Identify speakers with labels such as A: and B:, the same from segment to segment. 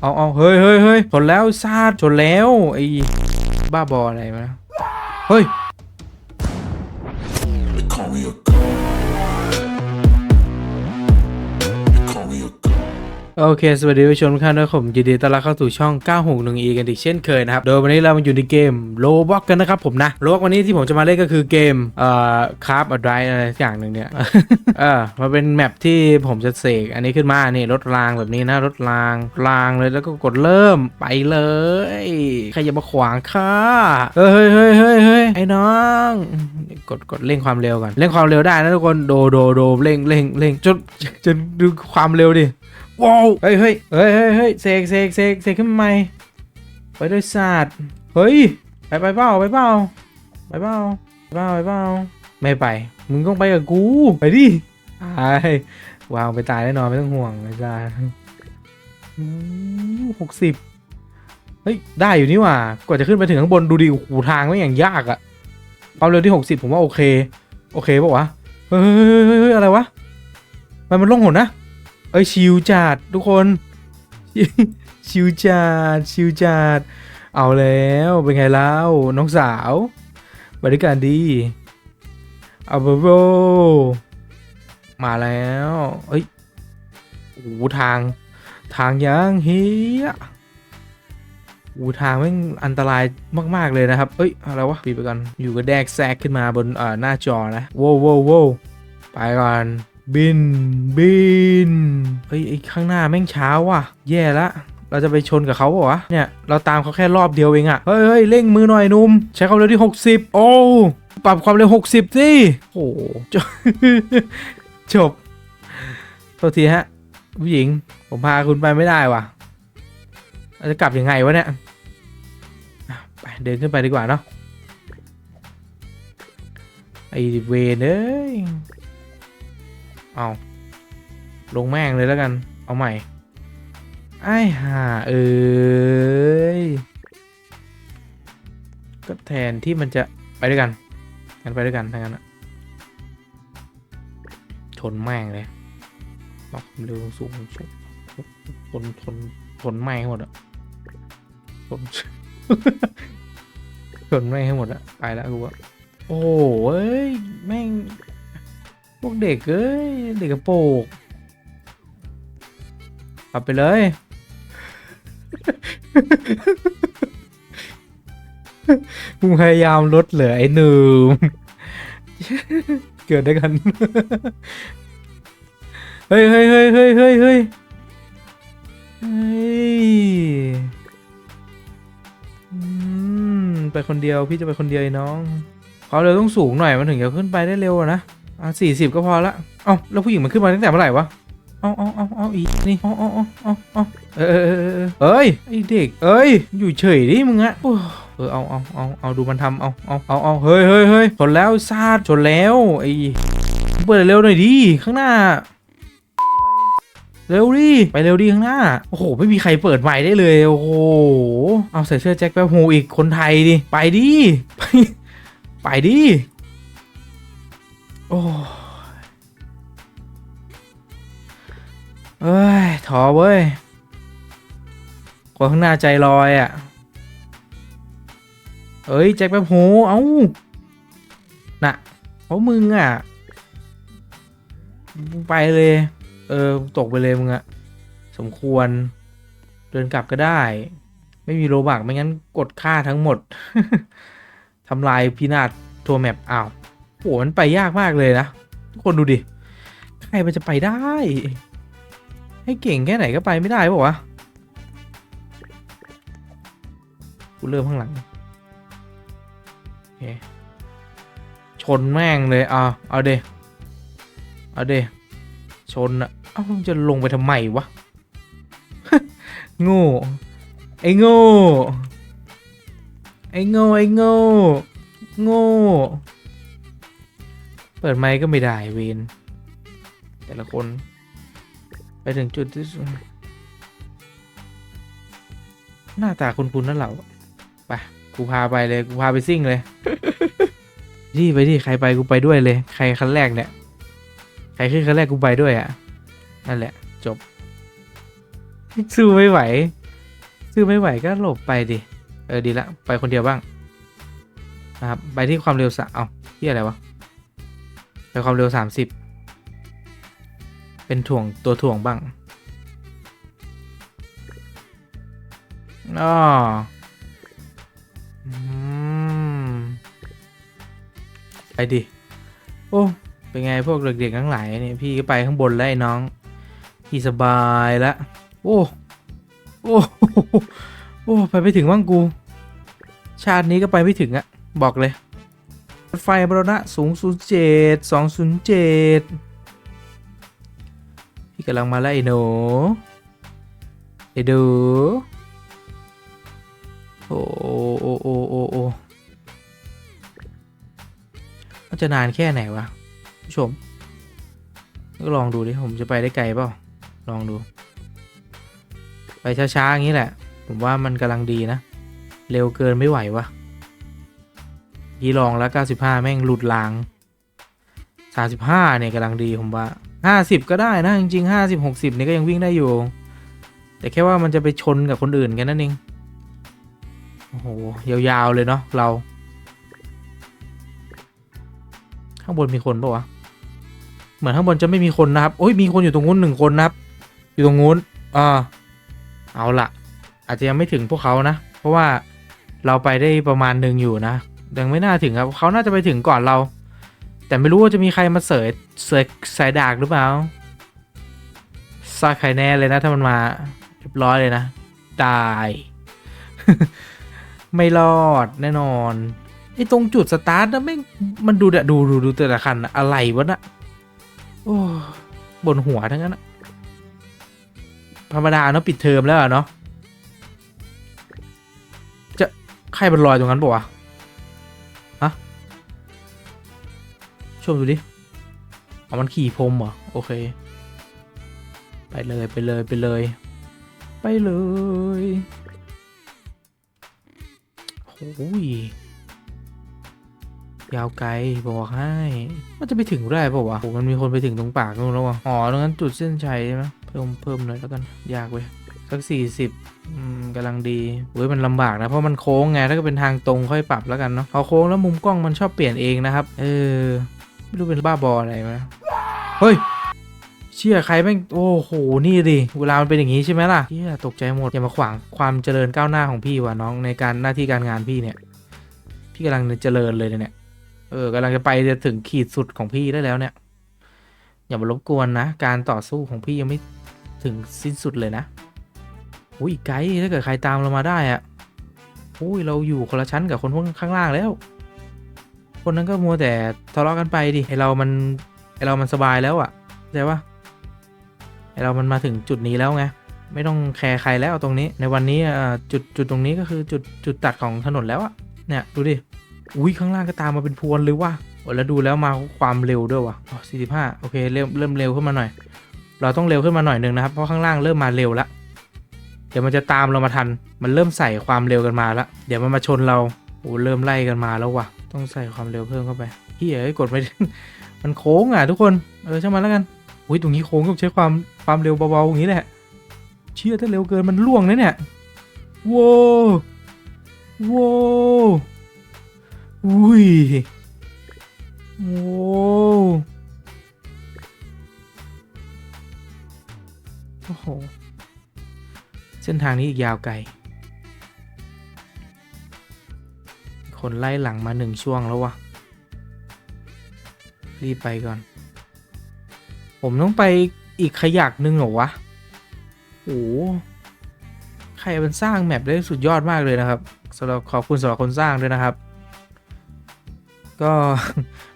A: เอาเอาเฮ้ยเฮ้ยเฮ้ยชนแล้วซาดชนแล้วไอ้บ้าบออะไรมาเฮ้ย โอเค สวัสดีผู้ชมทุกท่านด้วยผมยินดีต้อนรับเข้าสู่ช่อง 961e กันอีกเช่นเคยนะครับ โดยวันนี้เรามาอยู่ในเกมโลบ็อกกันนะครับผมนะโลบอกวันนี้ที่ผมจะมาเล่นก็คือเกมเอ่อคราฟอะไดอะไรสักอย่างหนึ่งเนี่ย เออมาเป็นแมปที่ผมจะเสกอันนี้ขึ้นมานี่รถรางแบบนี้นะรถรางรางเลยแล้วก็กดเริ่มไปเลยใครอย่ามาขวางข้าเฮ้ยเฮ้ยเฮ้ยเฮ้ยเฮ้ยไอ้น้องกดกดเร่งความเร็วก่อนเร่งความเร็วได้นะทุกคนโดโดโดเร่งเร่งเร่งจนจนดูความเร็วดิ ว้าวเฮ้ยเฮ้ยเฮ้ยเฮ้ยเสกเสกเสกเสกขึ้นมาใหม่ไปด้วยศาสตร์เฮ้ยไปไปเปล่าไปเปล่าไปเปล่าไปเปล่าไปเปล่าไม่ไป มึงต้องไปกับกู ไปดิไปวางไปตายแน่นอนไม่ต้องห่วงไม่ได้หกสิบเฮ้ยได้อยู่นี่ว่ากว่าจะขึ้นไปถึงข้างบนดูดิโอ้โหทางไม่อย่างยากอะความเร็วที่หกสิบผมว่าโอเค โอเคปะวะเฮ้ยเฮ้ยเฮ้ยเฮ้ยอะไรวะมันมันล่องหนนะ เอ้ยชิวจัดทุกคน ชิวจัดชิวจัดเอาแล้วเป็นไงเล่าน้องสาว บริการดีเอาเบโรมาแล้วเอ้ยโอ้ทาง ทางยังเฮียโอ้โหทางแม่งอันตรายมาก ๆ เลยนะครับ เอ้ย อะไรวะปีไปก่อน อยู่ก็แดกแซกขึ้นมาบนเอ่อหน้าจอนะโว้วโว้วโว้วไปก่อน บิน บินเฮ้ยไอ้ข้างหน้าแม่งช้าว่ะ แย่ละ เราจะไปชนกับเขาเปล่าวะเนี่ย เราตามเขาแค่รอบเดียวเองอะเฮ้ยเฮ้ยเร่งมือหน่อยนุ่ม ใช้ความเร็วที่ 60 โอ้ ปรับความเร็ว 60 สิ โอ้โหจบจบโทษทีฮะ ผู้หญิง ผมพาคุณไปไม่ได้ว่ะเราจะกลับยังไงวะเนี่ย ไปเดินขึ้นไปดีกว่าเนาะ ไอเวนเอ้ย เอา ลงแม่งเลยแล้วกัน เอาใหม่ ไอ้ห่าเอ้ย ก็แทนที่มันจะไปด้วยกันกันไปด้วยกันทั้งนั้นอะชนแม่งเลยปรับความเร็วสูงชนชนชนชนแม่งหมดอะชนชนแม่งให้หมดอะไปแล้วกูว่าโอ้เอ้ย แม่ง พวกเด็กเอ้ยเด็กกระโปรงกลับไปเลย มึงพยายามลดเหลือไอ้หนุ่มเกิดได้กัน เฮ้ยเฮ้ยเฮ้ยเฮ้ยเฮ้ยเฮ้ยไปคนเดียวพี่จะไปคนเดียวไอ้น้องความเร็วต้องสูงหน่อยมันถึงจะขึ้นไปได้เร็วอะ อะสี่สิบก็พอละเอ้าแล้วผู้หญิงมันขึ้นมาตั้งแต่เมื่อไหร่วะเอาเอาเอาเอาอีนี่เอาเอาเอาเอาเอาเออเออเอ้าเอ้ยไอเด็ก เอ้ย อยู่เฉยดิมึงอะเออเอาเอาเอาเอาดูมันทำเอาเอาเอาเอาเฮ้ยเฮ้ยเฮ้ยชนแล้วซาดชนแล้วไอเปิดเร็วหน่อยดิข้างหน้า เร็วดิไปเร็วดิข้างหน้าโอ้โหไม่มีใครเปิดใหม่ได้เลยโอ้โหเอาใส่เสื้อแจ็คแป๊บโฮอีกคนไทยดิไปดิไปไปดิ โอ้ยเอ้ยถอเว้ยคนข้างหน้าใจลอยอะ่ะ เอ้ย แจ็คแป๊บโห เอ้าน่ะเพราะมึงอะ ไปเลย เออ ตกไปเลยมึงอะสมควร เดินกลับก็ได้ ไม่มีโลบักไม่งั้นกดค่าทั้งหมดทำลายพินาศทัวร์แมปอ้าว โหมันไปยากมากเลยนะ ทุกคนดูดิ ใครมันจะไปได้ ให้เก่งแค่ไหนก็ไปไม่ได้ปะวะกูเริ่มข้างหลังโอเคชนแม่งเลยเอาเอาเดเอาเดชนอะเอ้ามันจะลงไปทำไมวะโง่ไอ้โง่ไอ้โง่ไอ้โง่โง่ เปิดไมค์ก็ไม่ได้เวนแต่ละคน ไปถึงจุดที่สุดหน้าตาคุณคุณนั่นเหราไปกูพาไปเลยกูพาไปซิ่งเลยดิไปดิใครไปกูไปด้วยเลย ใครคันแรกเนี่ยใครขึ้นคันแรกกูไปด้วยอะนั่นแหละ จบสู้อไม่ไหวซื้อไม่ไหวก็หลบไปดิเออดีละไปคนเดียวบ้างนะครับไปที่ความเร็วสะเอาที่อะไรวะ ไปความเร็วสามสิบเป็นถ่วงตัวถ่วงบ้างอ๋ออืมไปดิ โอ้ เป็นไงพวกเด็กๆทั้งหลายเนี่ยพี่ก็ไปข้างบนแล้วไอ้น้องพี่สบายละ โอ้ โอ้ โอ้ ไปไม่ถึงว่างกู ชาตินี้ก็ไปไม่ถึงอะ บอกเลย รถไฟบรณะสูง 07 207พี่กำลังมาแล้วไอ้หนูไอ้ดูโอ้โอ้โอ้โอ้โอ้มันจะนานแค่ไหนวะผู้ชม ก็ลองดูดิ ผมจะไปได้ไกลเปล่า ลองดู ไปช้าๆ อย่างนี้แหละ ผมว่ามันกำลังดีนะ เร็วเกินไม่ไหววะ ยี่ลองแล้ว 95 แม่งหลุดลาง 35 เนี่ยกำลังดีผมว่า 50 ก็ได้นะ จริงๆ 50 60 เนี่ยก็ยังวิ่งได้อยู่ แต่แค่ว่ามันจะไปชนกับคนอื่นกันนั่นเอง โอ้โห ยาวๆ เลยเนาะเรา ข้างบนมีคนปะวะ เหมือนข้างบนจะไม่มีคนนะครับ โอ้ย มีคนอยู่ตรงนู้นหนึ่งคนนะครับ อยู่ตรงนู้นอ่าเอาละอาจจะยังไม่ถึงพวกเขานะ เพราะว่าเราไปได้ประมาณหนึ่งอยู่นะ ยังไม่น่าถึงครับเขาน่าจะไปถึงก่อนเรา แต่ไม่รู้ว่าจะมีใครมาเสยเสยสายดากหรือเปล่าซาใครแน่เลยนะ ถ้ามันมาเรียบร้อยเลยนะ ตาย ไม่รอดแน่นอนไอ้ตรงจุดสตาร์ทนะไม่มันดูเดะดูดูดูแต่ละคันอะอะไรวะน่ะโอ้บนหัวทั้งนั้นอะธรรมดาเนาะปิดเทอมแล้วเนาะจะใครมันลอยตรงนั้นปะวะ ชมดูดิเอามันขี่พรมเหรอ โอเค ไปเลยไปเลยไปเลย ไปเลยโอ้ยยาวไกลบอกให้ มันจะไปถึงได้ปะวะโอ้มันมีคนไปถึงตรงปากนู่นแล้ววะอ๋อตรงนั้นจุดเส้นชัยใช่ไหมเพิ่มเพิ่มหน่อยแล้วกัน ยากเว้ย สักสี่สิบกำลังดีเว้ยมันลำบากนะ เพราะมันโค้งไง ถ้าเก็เป็นทางตรงค่อยปรับแล้วกันเนาะ พอโค้งแล้วมุมกล้องมันชอบเปลี่ยนเองนะครับ เออ ไม่รู้เป็นบ้าบออะไรไหมเฮ้ยเชี่ยใครแม่งโอ้โหนี่ดิเวลามันเป็นอย่างนี้ใช่ไหมล่ะเชี่ยตกใจหมดอย่ามาขวางความเจริญก้าวหน้าของพี่ว่ะน้องในการหน้าที่การงานพี่เนี่ย พี่กำลังเจริญเลยเนี่ยเออกำลังจะไปจะถึงขีดสุดของพี่ได้แล้วเนี่ย อย่ามารบกวนนะ การต่อสู้ของพี่ยังไม่ถึงสิ้นสุดเลยนะอุ้ยไกด์ถ้าเกิดใครตามเรามาได้อะอุ้ยเราอยู่คนละชั้นกับคนพวกข้างล่างแล้ว คนนั้นก็มัวแต่ทะเลาะกันไปดิไอเรามันไอเรามันสบายแล้วอะเข้าใจปะไอเรามันมาถึงจุดนี้แล้วไงไม่ต้องแคร์ใครแล้วตรงนี้ ในวันนี้อ่าจุดจุดตรงนี้ก็คือจุดจุดตัดของถนนแล้วอะเนี่ยดูดิอุ้ยข้างล่างก็ตามมาเป็นพวนเลยว่ะแล้วดูแล้วมาความเร็วด้วยว่ะสี่สิบห้าโอเคเริ่มเริ่มเร็วขึ้นมาหน่อย เราต้องเร็วขึ้นมาหน่อยหนึ่งนะครับ เพราะข้างล่างเริ่มมาเร็วละเดี๋ยวมันจะตามเรามาทัน มันเริ่มใส่ความเร็วกันมาละ เดี๋ยวมันมาชนเรา โอ้เริ่มไล่กันมาแล้วว่ะ ต้องใส่ความเร็วเพิ่มเข้าไปเฮียเอ้ยกดไม่มันโค้งอะทุกคน เออช่างมันแล้วกันอุ้ยตรงนี้โค้งต้องใช้ความความเร็วเบาๆอย่างนี้แหละ เชื่อถ้าเร็วเกินมันล่วงนะเนี่ยโว้วโว้อุ้ยโว้วโอ้โห เส้นทางนี้อีกยาวไกล คนไล่หลังมาหนึ่งช่วงแล้ววะรีบไปก่อน ผมต้องไปอีกขยักหนึ่งเหรอวะโอ้ใครมันสร้างแมปได้สุดยอดมากเลยนะครับสำหรับขอบคุณสำหรับคนสร้างด้วยนะครับ ก็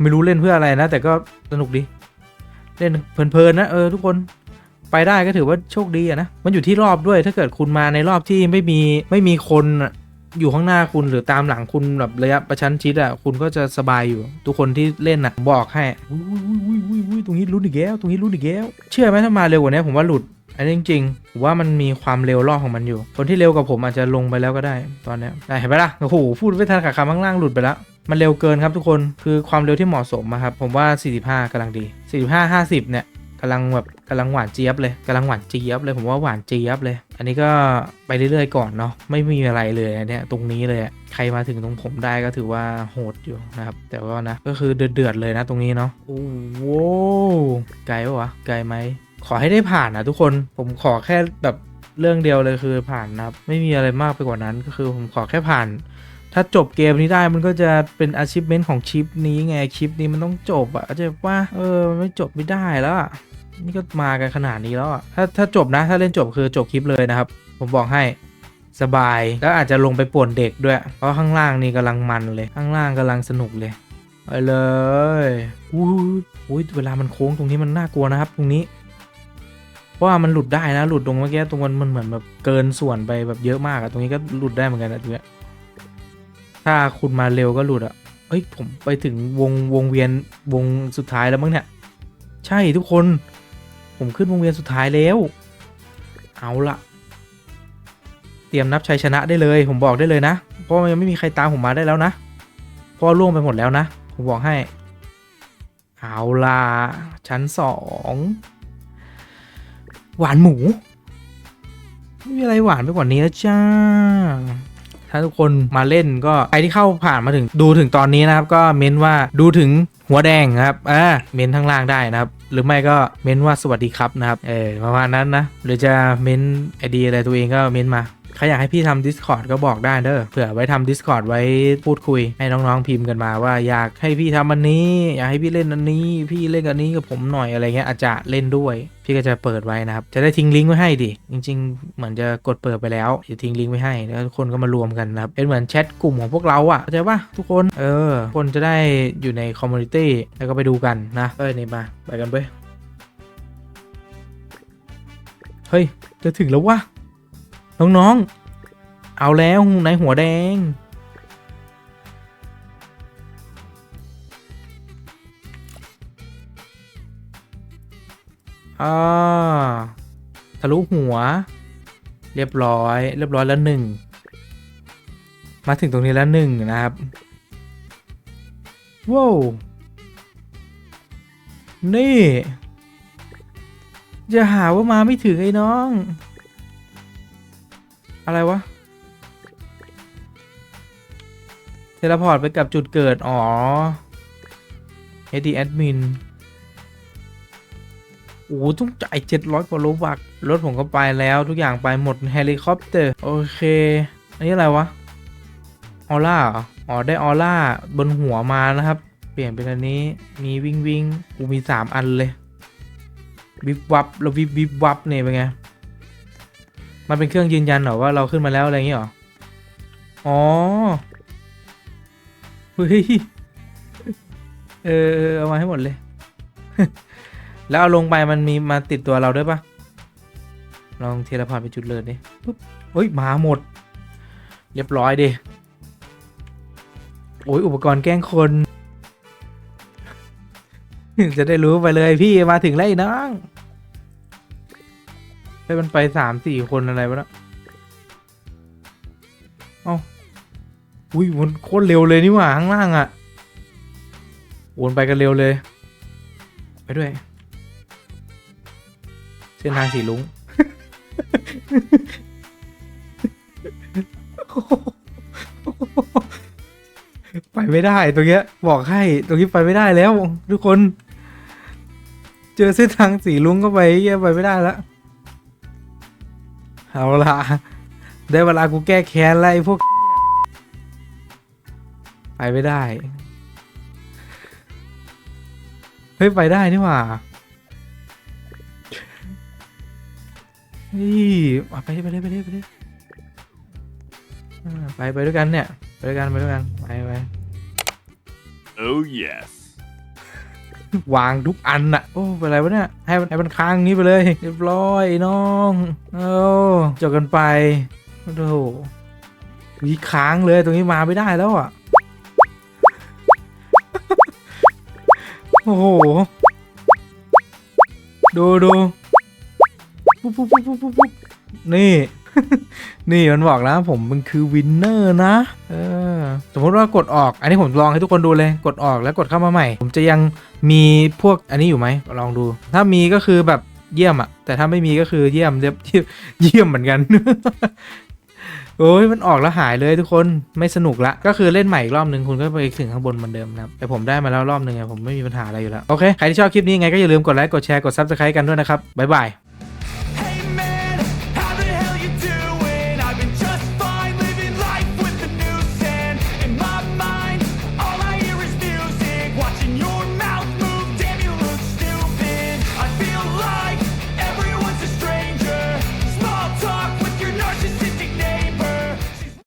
A: ไม่รู้เล่นเพื่ออะไรนะ แต่ก็สนุกดี เล่นเพลินๆนะเออทุกคนไปได้ก็ถือว่าโชคดีอะนะ มันอยู่ที่รอบด้วยถ้าเกิดคุณมาในรอบที่ไม่มีไม่มีคน อยู่ข้างหน้าคุณหรือตามหลังคุณแบบระยะประชันชิดอะคุณก็จะสบายอยู่ ทุกคนที่เล่นนะบอกให้อุ้ยอุ้ยอุ้ยอุ้ยตรงนี้ลุ้นอีกแล้วตรงนี้ลุ้นอีกแล้วเชื่อไหมถ้ามาเร็วกว่านี้ผมว่าหลุดอันนี้จริงๆผมว่ามันมีความเร็วรอของมันอยู่ คนที่เร็วกว่าผมอาจจะลงไปแล้วก็ได้ตอนนี้เห็นไหมล่ะโอ้โหพูดไม่ทันขาคำข้างล่างหลุดไปแล้วมันเร็วเกินครับทุกคนคือความเร็วที่เหมาะสมอะครับผมว่า 45กำลังดี 45 50 เนี่ยกำลังแบบ กำลังหวานเจี๊ยบเลยกำลังหวานเจี๊ยบเลยผมว่าหวานเจี๊ยบเลย อันนี้ก็ไปเรื่อยๆก่อนเนาะไม่มีอะไรเลยเนี้ยตรงนี้เลยใครมาถึงตรงผมได้ก็ถือว่าโหดอยู่นะครับแต่ว่านะก็คือเดือดๆเลยนะตรงนี้เนาะโอ้โหไกลปะวะไกลไหมขอให้ได้ผ่านนะทุกคนผมขอแค่แบบเรื่องเดียวเลยคือผ่านนะครับไม่มีอะไรมากไปกว่านั้นก็คือผมขอแค่ผ่าน ถ้าจบเกมนี้ได้มันก็จะเป็น achievement ของคลิปนี้ไงคลิปนี้มันต้องจบอะเข้าใจว่าเออไม่จบไม่ได้แล้วอะ นี่ก็มากันขนาดนี้แล้วอะถ้าถ้าจบนะ ถ้าเล่นจบคือจบคลิปเลยนะครับ ผมบอกให้สบายแล้วอาจจะลงไปป่วนเด็กด้วย เพราะข้างล่างนี่กำลังมันเลย ข้างล่างกำลังสนุกเลยไปเลยอู้หูเวลามันโค้งตรงนี้มันน่ากลัวนะครับ ตรงนี้ เพราะว่ามันหลุดได้นะหลุดตรงเมื่อกี้ตรงมันมันเหมือนแบบเกินส่วนไปแบบเยอะมากอะตรงนี้ก็หลุดได้เหมือนกันนะตรงเนี้ยถ้าคุณมาเร็วก็หลุดอะ่ะเอ้ยผมไปถึงวงวงเวียนวงสุดท้ายแล้วมั้งเนี่ย ใช่ทุกคน ผมขึ้นวงเวียนสุดท้ายแล้ว เอาละเตรียมนับชัยชนะได้เลย ผมบอกได้เลยนะ เพราะมันยังไม่มีใครตามผมมาได้แล้วนะเพราะว่าล่วงไปหมดแล้วนะ ผมบอกให้ เอาล่ะชั้นสองหวานหมู ไม่มีอะไรหวานไปกว่านี้แล้วจ้า ถ้าทุกคนมาเล่นก็ใครที่เข้าผ่านมาถึงดูถึงตอนนี้นะครับ ก็เม้นว่าดูถึงหัวแดงครับอ่าเม้นข้างล่างได้นะครับ หรือไม่ก็เม้นว่าสวัสดีครับนะครับเออประมาณนั้นนะหรือจะเม้นไอเดียอะไรตัวเองก็เม้นมา ใครอยากให้พี่ทำ Discord ก็บอกได้เด้อเผื่อไว้ทำ Discord ไว้พูดคุย ให้น้องๆพิมพ์กันมาว่าอยากให้พี่ทำอันนี้ อยากให้พี่เล่นอันนี้ พี่เล่นอันนี้กับผมหน่อยอะไรเงี้ยอาจจะเล่นด้วย พี่ก็จะเปิดไว้นะครับ จะได้ทิ้งลิงก์ไว้ให้ดิ จริง ๆ เหมือนจะกดเปิดไปแล้วจะทิ้งลิงก์ไว้ให้แล้วคนก็มารวมกันนะครับเป็นเหมือนแชทกลุ่มของพวกเราอะเข้าใจปะทุกคนเออคนจะได้อยู่ในคอมมูนิตี้แล้วก็ไปดูกันนะเอ้ยนี่มาไปกันเว้ยเฮ้ยจะถึงแล้ววะ น้องๆ เอาแล้วในหัวแดง อ่า ทะลุหัว เรียบร้อย เรียบร้อยแล้วหนึ่ง มาถึงตรงนี้แล้วหนึ่งนะครับ ว้าวนี่ จะหาว่ามาไม่ถึงไอ้น้อง อะไรวะ เทเลพอร์ตไปกับจุดเกิด อ๋อ AD Admin โอ้ต้องจ่ายเจ็ดร้อยกว่าโลบัก รถผมก็ไปแล้วทุกอย่างไปหมดเฮลิคอปเตอร์ โอเค อันนี้อะไรวะ ออร่าอ๋อ ได้ออร่า บนหัวมานะครับ เปลี่ยนเป็นอันนี้ มีวิ่งวิ่งกูมีสามอันเลย วิบวับ แล้ววิบวิบวับเนี่ยเป็นไง มันเป็นเครื่องยืนยันเหรอว่าเราขึ้นมาแล้วอะไรอย่างเงี้ยหรอ อ๋อ เฮ้ยเออเออเอามาให้หมดเลย แล้วเอาลงไปมันมีมาติดตัวเราด้วยปะลองเทเลพอร์ตไปจุดเลิศดิปุ๊บเฮ้ยมาหมด เรียบร้อยดิ โอ้ยอุปกรณ์แกล้งคน จะได้รู้ไปเลยพี่มาถึงแล้วไอ้น้อง ให้มันไปสามสี่คนอะไรวะเนะเอ้าอุ้ยมันโคตรเร็วเลยนี่หว่าข้างล่างอะ่ะ วนไปกันเร็วเลย ไปด้วย เส้นทางสีลุงไปไม่ได้ตรงเนี้ยบอกให้ตรงนี้ไปไม่ได้แล้ว ทุกคน เจอเส้นทางสีลุงก็ไปเยไปไม่ได้แล้ว เอาละได้เวลากูแก้แค้นแล้วไอ้พวก ไปไม่ได้ เฮ้ย ไปได้นี่หว่าเฮ้ยอะไปดิไปดิไปดิไปดิอ่าไปไปด้วยกันเนี่ย ไปด้วยกันไปด้วยกัน ไปไป
B: Oh, yes.
A: วางทุกอันน่ะโอ้เป็นไรวะเนี่ยให้มันให้มันค้างนี้ไปเลย เรียบร้อยน้องโอ้จบกันไปโอ้โหวีค้างเลยตรงนี้มาไม่ได้แล้วอะโอ้โหดูดูปุ๊บปุ๊บปุ๊บปุ๊บปุ๊บนี่ นี่มันบอกแล้วผมมันคือวินเนอร์นะ เออ สมมติว่ากดออก อันนี้ผมลองให้ทุกคนดูเลย กดออกแล้วกดเข้ามาใหม่ ผมจะยังมีพวกอันนี้อยู่ไหมลองดู ถ้ามีก็คือแบบเยี่ยมอะแต่ถ้าไม่มีก็คือเยี่ยมเยี่ยมเยี่ยมเหมือนกันโอ้ยมันออกแล้วหายเลยทุกคนไม่สนุกละ ก็คือเล่นใหม่อีกรอบนึงคุณก็ไปถึงข้างบนเหมือนเดิมนะครับ แต่ผมได้มาแล้วรอบนึงไงผมไม่มีปัญหาอะไรอยู่แล้ว โอเค ใครที่ชอบคลิปนี้ไงก็อย่าลืมกดไลค์กดแชร์กดซับสไครต์กันด้วยนะครับ บ๊ายบาย